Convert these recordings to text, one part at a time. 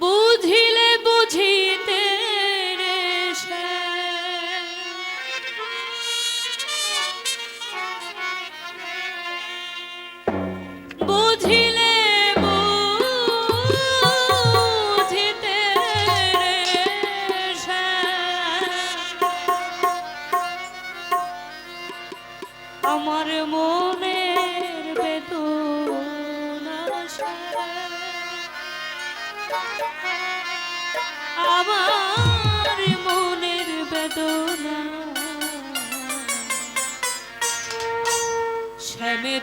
বুঝিলে বুঝিতে বুঝিলে আমার মন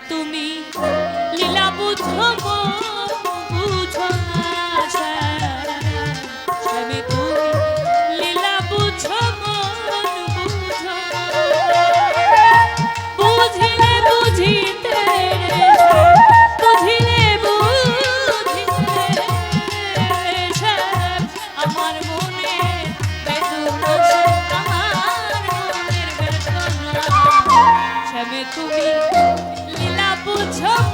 তুমি লীলা বুঝো বুঝো তুমি লীলা বুঝো বুঝিলে বুঝিতে বুঝিলে বুঝিতে আমার মনে বেদনা তুমি her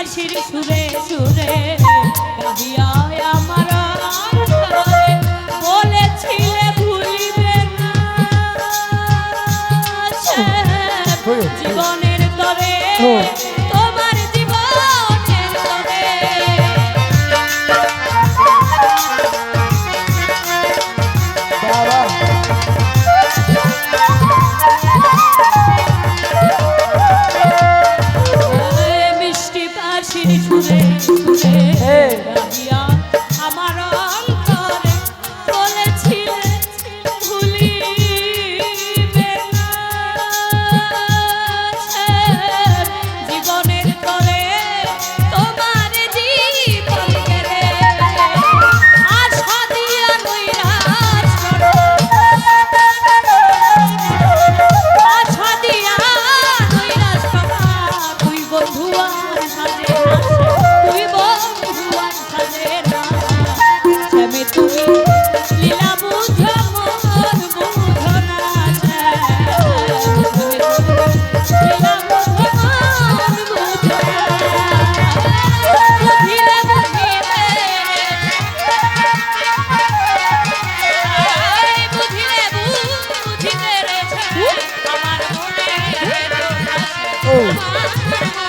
হাসির সুরে সুরে। গাহিয়া আমার বলেছিলে ভুলিবে না। জীবনের তরে হ্যাঁ। Falou!